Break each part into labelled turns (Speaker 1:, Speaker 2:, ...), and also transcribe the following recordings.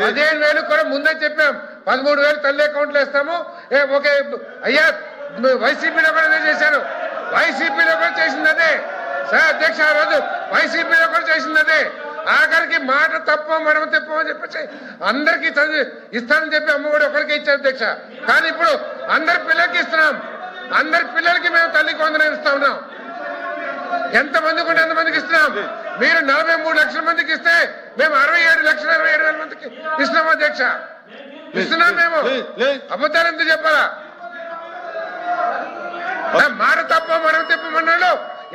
Speaker 1: పదిహేను వేలు కూడా ముందే చెప్పాం. పదమూడు వేలు తల్లి అకౌంట్లో వేస్తాము. ఏ ఓకే అయ్యా వైసీపీలో కూడా అదే చేశారు. వైసీపీలో కూడా చేసింది అదే. సార్ అధ్యక్ష ఆ రోజు వైసీపీలో కూడా చేసింది అదే. ఆఖరికి మాట తప్ప మనం తెప్పమని చెప్పేసి అందరికి చదివి ఇస్తానని చెప్పి అమ్మ కూడా ఒకరికి ఇచ్చారు అధ్యక్ష. కానీ ఇప్పుడు అందరి పిల్లలకి ఇస్తున్నాం. అందరి పిల్లలకి మేము తల్లికి వందనం ఇస్తా ఉన్నాం. ఎంత మందికి ఉంటే ఎంతమందికి ఇస్తున్నాం. మీరు నలభై మూడు లక్షల మందికి ఇస్తే మేము అరవై ఏడు లక్షల అరవై ఏడు వేల మందికి ఇస్తున్నాం అధ్యక్ష. ఇస్తున్నాం మేము. అబద్ధాలు ఎందుకు చెప్పాలా? మాట తప్ప మనం తిప్పమన్నాడు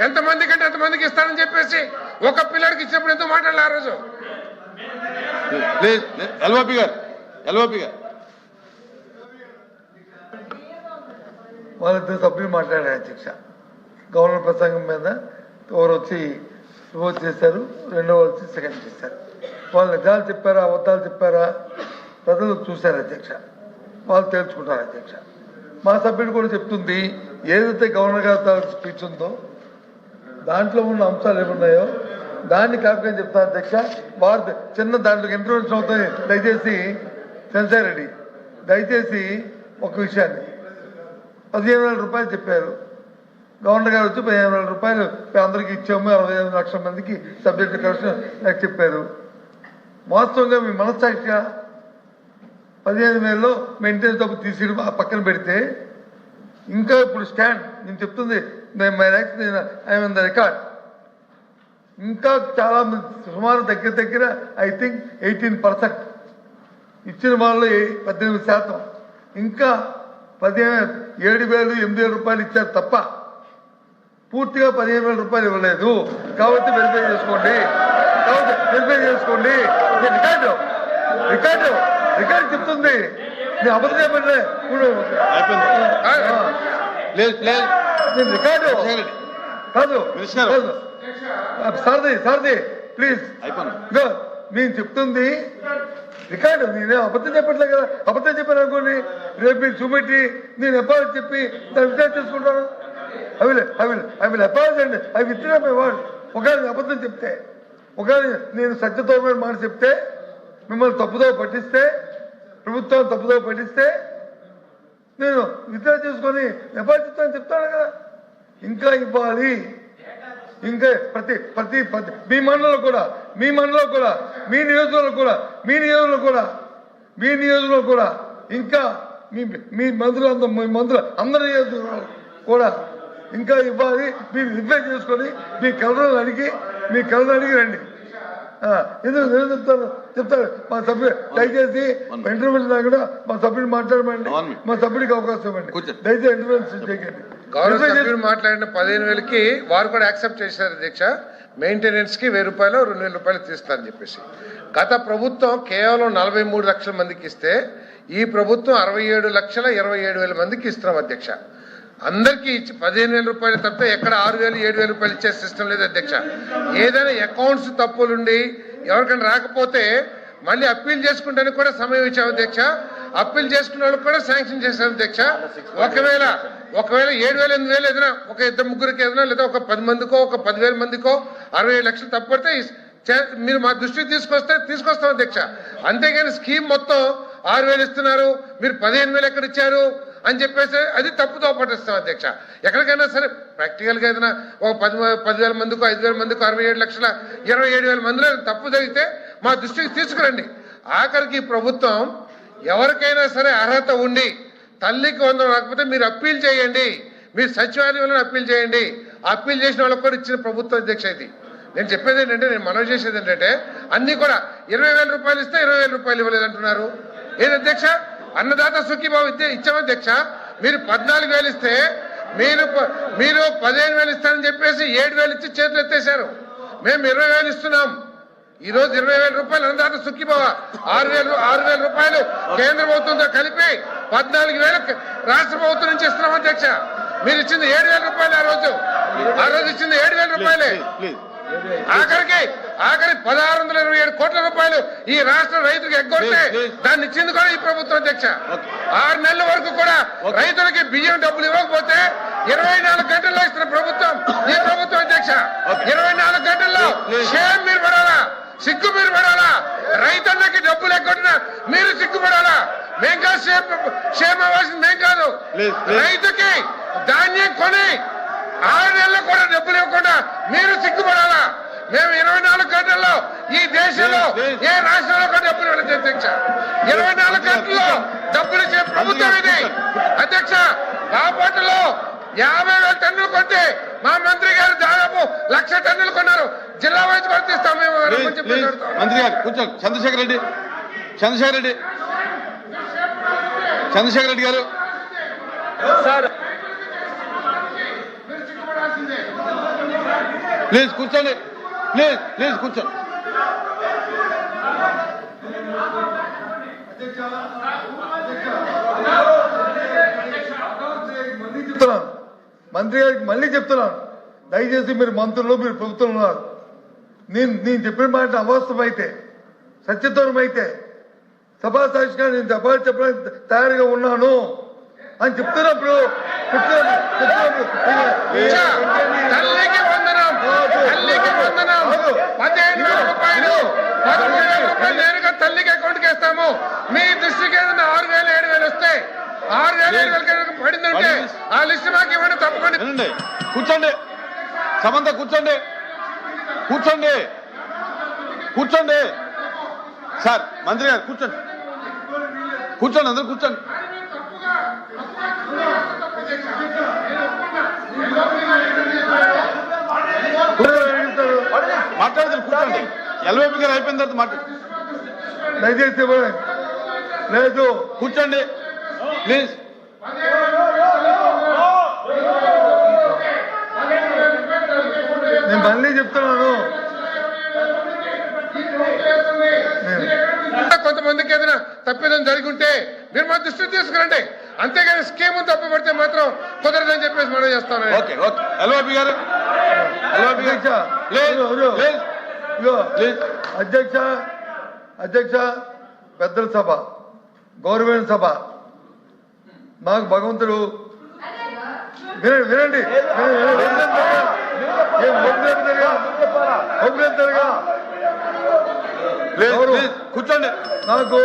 Speaker 1: ఎంత మంది కంటే ఎంత మందికి ఇస్తానని చెప్పేసి ఒక పిల్లడికి ఇచ్చినప్పుడు ఎందుకు మాట్లాడాలి ఆ రోజు?
Speaker 2: ప్లీజ్ ఎల్ఓపి గారు ఎల్ఓపి గారు.
Speaker 3: వాళ్ళిద్దరు సభ్యులు మాట్లాడారు అధ్యక్ష. గవర్నర్ ప్రసంగం మీద ఒకరు వచ్చి రిపోర్ట్ చేశారు రెండో వచ్చి సెకండ్ చేశారు. వాళ్ళు నిజాలు చెప్పారా అబద్ధాలు చెప్పారా? ప్రజలు చూశారు అధ్యక్ష. వాళ్ళు తేల్చుకుంటారు అధ్యక్ష. మా సభ్యుడు కూడా చెప్తుంది ఏదైతే గవర్నర్ గారు స్పీచ్ ఉందో దాంట్లో ఉన్న అంశాలు ఏమున్నాయో దాన్ని కాకపోతే చెప్తాను అధ్యక్ష. వారు చిన్న దాంట్లో ఇంటర్వెన్షన్ అవుతుంది దయచేసి సెన్సార్ రెడ్డి దయచేసి ఒక విషయాన్ని పదిహేను వేల రూపాయలు చెప్పారు. గవర్నర్ గారు వచ్చి పదిహేను వేల రూపాయలు అందరికి ఇచ్చాము అరవై ఐదు లక్షల మందికి సబ్జెక్టు కరెక్షన్ నాకు చెప్పారు. వాస్తవంగా మీ మనస్సాక్షిగా పదిహేను వేలలో మెయింటెనెన్స్ డబ్బు తీసి ఆ పక్కన పెడితే ఇంకా ఇప్పుడు స్టాండ్ నేను చెప్తుంది my rights I'm the record. ఇంకా చాలా మంది సుమారు దగ్గర దగ్గర ఐ థింక్ ఎయిటీన్ పర్సెంట్ ఇచ్చిన వాళ్ళు పద్దెనిమిది శాతం. ఇంకా పదిహేను ఏడు వేలు ఎనిమిది వేల రూపాయలు ఇచ్చారు తప్ప పూర్తిగా పదిహేను వేల రూపాయలు ఇవ్వలేదు. కాబట్టి వెరిఫై చేసుకోండి. కాబట్టి వెరిఫై చేసుకోండి. రికార్డు రికార్డు రికార్డు చెప్తుంది. నేను అబద్ధం చెప్పండి నేను రికార్డు కాదు. కాదు. సారది సారది ప్లీజ్ నేను చెప్తుంది. రికార్డు నేనే అబద్ధం చెప్పట్లేదు కదా. అబద్ధం చెప్పాను అనుకోండి రేపు మీరు చూపెట్టి నేను ఎప్పుడు చెప్పి దాన్ని విచారణ చేసుకుంటాను. అవి అవి అవి ఎప్పుడు అండి అవి మై వర్డ్ ఒకవేళ అబద్ధం చెప్తే ఒకవేళ నేను సత్యతోమైన మాట చెప్తే మిమ్మల్ని తప్పుదో పట్టిస్తే ప్రభుత్వం తప్పుదో పట్టిస్తే నేను విత్డ్రా చేసుకొని ఎప్పుడు చెప్తాను చెప్తాను కదా. ఇంకా ఇవ్వాలి. ఇంకా ప్రతి ప్రతి ప్రతి మీ మండలం కూడా మీ మండలం కూడా మీ నియోజకవర్గం కూడా మీ నియోజకవర్గం కూడా మీ నియోజకవర్గం కూడా ఇంకా మీ మీ మంత్రులు అందరూ మీ మంత్రులు అందరి నియోజకవర్గాలు కూడా ఇంకా ఇవ్వాలి. మీరు రిప్లై చేసుకొని మీ కలర్ అడిగి మీ కలర్ అడిగి రండి. ఎందుకు నేను చెప్తాను చెప్తాను మా సభ్యుడు దయచేసి ఇంటర్వ్యూ కూడా మా సభ్యుడు మాట్లాడమండి. మా సభ్యుడికి అవకాశం ఇవ్వండి. దయచేసి ఇంటర్వ్యూ చేయకండి.
Speaker 1: సభ్యుడు మాట్లాడిన పదిహేను వేలకి వారు కూడా యాక్సెప్ట్ చేశారు అధ్యక్ష మెయింటెనెన్స్కి వెయ్యి రూపాయలు రెండు వేల రూపాయలు తీస్తారని చెప్పేసి. గత ప్రభుత్వం కేవలం నలభై మూడు లక్షల మందికి ఇస్తే ఈ ప్రభుత్వం అరవై ఏడు లక్షల ఇరవై ఏడు వేల మందికి ఇస్తున్నాం అధ్యక్ష. అందరికీ ఇచ్చి పదిహేను వేల రూపాయలు తప్ప ఎక్కడ ఆరు వేలు ఏడు వేల రూపాయలు ఇచ్చే సిస్టమ్ లేదు అధ్యక్ష. ఏదైనా అకౌంట్స్ తప్పులుండి ఎవరికైనా రాకపోతే మళ్ళీ అప్పీల్ చేసుకుంటానికి కూడా సమయం ఇచ్చాం అధ్యక్ష. అప్పీల్ చేసుకున్న వాళ్ళకి కూడా శాంక్షన్ చేశాం అధ్యక్ష. ఒకవేళ ఒకవేళ ఏడు వేలు ఎనిమిది వేలు ఏదైనా ఒక ఇద్దరు ముగ్గురికి ఏదైనా లేదా ఒక పది మందికో ఒక పదివేల మందికో అరవై లక్షలు తప్పడితే మీరు మా దృష్టికి తీసుకొస్తే తీసుకొస్తాం అధ్యక్ష. అంతేగాని స్కీమ్ మొత్తం ఆరు వేలు ఇస్తున్నారు మీరు పదిహేను వేలు ఎక్కడ ఇచ్చారు? అని చెప్పేసి అది తప్పుతో పట్టిస్తాం అధ్యక్ష. ఎక్కడికైనా సరే ప్రాక్టికల్గా ఏదైనా ఒక పది పదివేల మందికి ఐదు వేల మందికి అరవై ఏడు లక్షల ఇరవై ఏడు వేల మందిలో తప్పు జరిగితే మా దృష్టికి తీసుకురండి. ఆఖరికి ప్రభుత్వం ఎవరికైనా సరే అర్హత ఉండి తల్లికి వందనం రాకపోతే మీరు అప్పీల్ చేయండి. మీరు సచివాలయంలో అప్పీల్ చేయండి. అప్పీల్ చేసిన వాళ్ళకి కూడా ఇచ్చిన ప్రభుత్వ అధ్యక్ష ఇది. నేను చెప్పేది ఏంటంటే నేను మనవి చేసేది ఏంటంటే అన్ని కూడా ఇరవై వేల రూపాయలు ఇస్తే ఇరవై వేల రూపాయలు ఇవ్వలేదు అంటున్నారు. ఏది అధ్యక్ష? అన్నదాత ఇద్దే ఇచ్చాము అధ్యక్ష మీరు పద్నాలుగు వేలు ఇస్తే మీరు మీరు పదిహేను వేలు ఇస్తానని చెప్పేసి ఏడు వేలు ఇచ్చి చేతులు ఎత్తేసారు మేము ఇరవై వేలు ఇస్తున్నాం. ఈ రోజు ఇరవై వేల రూపాయలు అన్నదాత సుఖీబావ ఆరు వేలు ఆరు వేల రూపాయలు కేంద్ర ప్రభుత్వంతో కలిపి పద్నాలుగు వేలు రాష్ట్ర ప్రభుత్వం నుంచి ఇస్తున్నాం అధ్యక్ష మీరు ఇచ్చింది ఏడు వేల రూపాయలు ఆ రోజు. ఆ రోజు ఇచ్చింది ఏడు వేల రూపాయలే.
Speaker 2: ప్లీజ్.
Speaker 1: ఆఖరికి ఆఖరి పదహారు వందల ఇరవై ఏడు కోట్ల రూపాయలు ఈ రాష్ట్ర రైతులకు ఎగ్గొడితే. దాన్ని ఇచ్చింది కూడా ఈ ప్రభుత్వం అధ్యక్ష. ఆరు నెలల వరకు కూడా. రైతులకి బియ్యం డబ్బులు ఇవ్వకపోతే ఇరవై నాలుగు గంటల్లో ఇస్తున్న ప్రభుత్వం ఈ ప్రభుత్వం అధ్యక్ష. ఇరవై నాలుగు గంటల్లో. షేమ్ మీరు పడాలా సిగ్గు మీరు పడాలా రైతన్నకి డబ్బులు ఎక్కొట్టినా మీరు సిగ్గుపడాలా మేం కాదు క్షేమ అవ్వాల్సింది మేం కాదు. రైతుకి ధాన్యం కొని ఆరు నెలలు కూడా డబ్బులు మేము ఇరవై నాలుగు గంటల్లో ఈ దేశంలో. ఏ రాష్ట్రంలో కూడా డబ్బులు ఇవ్వలేదు అధ్యక్ష ఇరవై నాలుగు గంటల్లో డబ్బులు ఇచ్చే ప్రభుత్వం ఇది. అధ్యక్ష బాపట్లలో యాభై వేల టన్నులు కొంటే మా మంత్రి గారు దాదాపు లక్ష టన్నులు కొన్నారు. జిల్లా వైజ్ వర్తిస్తాం మేము.
Speaker 2: మంత్రి గారు కూర్చోండి చంద్రశేఖర్ రెడ్డి. చంద్రశేఖర్ రెడ్డి. చంద్రశేఖర్ రెడ్డి గారు. ప్లీజ్ కూర్చోండి. ప్లీజ్ ప్లీజ్ కూర్చోండి
Speaker 3: చెప్తున్నాను మంత్రి గారికి మళ్ళీ చెప్తున్నాను దయచేసి మీరు మంత్రులు మీరు ప్రభుత్వం ఉన్నారు నేను నేను చెప్పిన మాట అవాస్తవమైతే సత్యదూరమైతే సభా సాక్షిగా నేను సభలు చెప్పడానికి తయారుగా ఉన్నాను అని చెప్తున్నప్పుడు చెప్తున్నప్పుడు
Speaker 1: తల్లికి వందనం పదిహేను వేల రూపాయలు. పదమూడు వేల రూపాయలు నేరుగా తల్లికి అకౌంట్ వేస్తాము. మీ దృష్టికి ఏదైనా ఆరు వేలు ఏడు వేలు వస్తే ఆరు వేలు ఏడు వేలు పడిందంటే ఆ లిస్ట్ మాకు ఇవ్వండి తప్పకుండా.
Speaker 2: కూర్చోండి. సమంత కూర్చోండి. కూర్చోండి. కూర్చోండి. సార్ మంత్రి గారు కూర్చోండి. కూర్చోండి అందరూ కూర్చోండి. మాట్లాడుతారు కూర్చోండి. ఎల్వైపీ గారు అయిపోయిన తర్వాత మాట్లాడు
Speaker 3: దయచేసి. లేదు
Speaker 2: కూర్చోండి. ప్లీజ్.
Speaker 3: నేను మళ్ళీ చెప్తున్నాను.
Speaker 1: కొంతమందికి ఏదైనా తప్పిదం జరిగి ఉంటే మీరు మా దృష్టికి తీసుకురండి. అంతేగాని స్కీమ్ తప్పుపడితే మాత్రం కుదరదని చెప్పేసి మనం చేస్తాను
Speaker 2: ఓకే ఓకే. ఎల్వైపీ గారు.
Speaker 3: అధ్యక్ష. అధ్యక్ష అధ్యక్ష పెద్దల సభ గౌరవమైన సభ. మాకు భగవంతుడు వినండి వినండి.
Speaker 2: కూర్చోండి.
Speaker 3: నాకు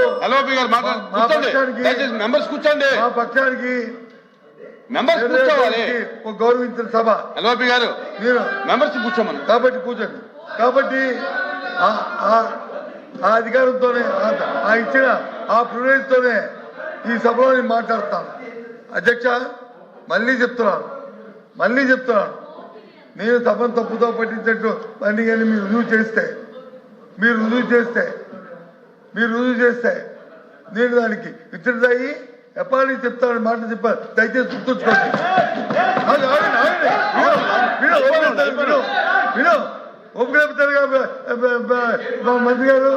Speaker 2: గారు
Speaker 3: మా పక్షానికి-
Speaker 2: కూర్చోండి.
Speaker 3: మా పక్షానికి
Speaker 2: మెంబర్స్ కూర్చోవాలి.
Speaker 3: ఒక గౌరవించిన సభ.
Speaker 2: ఎల్వైపీ గారు
Speaker 3: నేను
Speaker 2: మెంబర్స్ కూర్చోమని
Speaker 3: కాబట్టి కూర్చోండి. కాబట్టి ఆ- అధికారంతోనే ఆ- ఇచ్చిన ఆ ప్రివిలేజ్తోనే ఈ సభలో నేను మాట్లాడతాను. అధ్యక్ష మళ్ళీ చెప్తున్నాను. మళ్ళీ చెప్తున్నాను. నేను సభను తప్పుతో పట్టించినట్టు అన్ని కానీ మీరు రుజువు చేస్తే మీరు రుజువు చేస్తే మీరు రుజువు చేస్తే నేను దానికి విత్డ్రాయి ఎప్పటి చెప్తాడు మాట చెప్పాను దయచేసి గుర్తుంచుకోండి. ఉపగ్రహ ఆగండి, మంత్రి గారు.